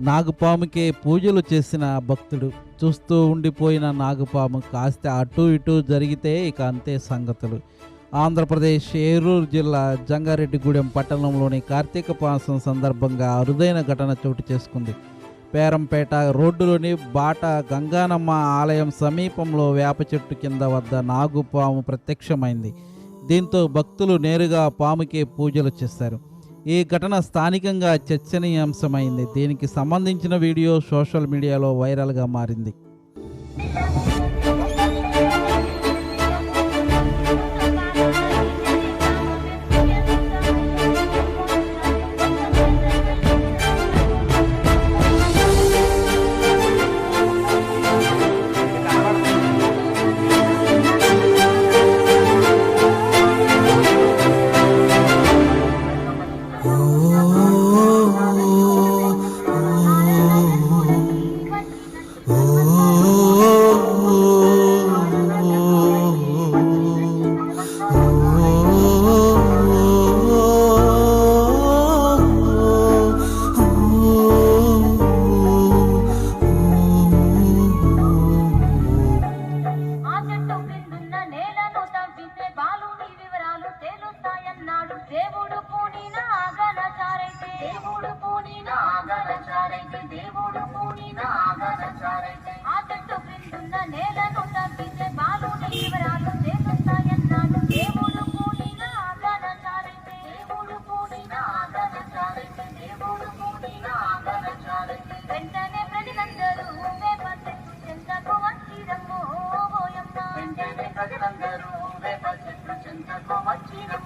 నాగుపాముకే పూజలు చేసిన భక్తుడు. చూస్తూ ఉండిపోయిన నాగుపాము కాస్త అటు ఇటు జరిగితే ఇక అంతే సంగతులు. ఆంధ్రప్రదేశ్ ఏరూరు జిల్లా జంగారెడ్డిగూడెం పట్టణంలోని కార్తీక మాసం సందర్భంగా అరుదైన ఘటన చోటు చేసుకుంది. పేరంపేట రోడ్డులోని బాట గంగానమ్మ ఆలయం సమీపంలో వేప చెట్టు కింద వద్ద నాగుపాము ప్రత్యక్షమైంది. దీంతో భక్తులు నేరుగా పాముకే పూజలు చేశారు. ఈ ఘటన స్థానికంగా చర్చనీయాంశమైంది. దీనికి సంబంధించిన వీడియో సోషల్ మీడియాలో వైరల్గా మారింది. దేవుడు పూనిన చారైతే దేవుడు పూనిన చారైతే ఆ చెట్టు క్రిందున్న నేలను తప్పితే బాలుని వివరాలు తేలుస్తాయన్నాడు దేవుడు పూనిన చారైతే దేవుడు పూనిన చారైతే దేవుడు పూనిన చారైతే వెంటనే ప్రజలందరూ వేప చెట్టు చెంతకు వచ్చిరమ్మో ఓయమ్మ వెంటనే ప్రజలందరూ వేప చెట్టు చెంతకు వచ్చిరమ్మో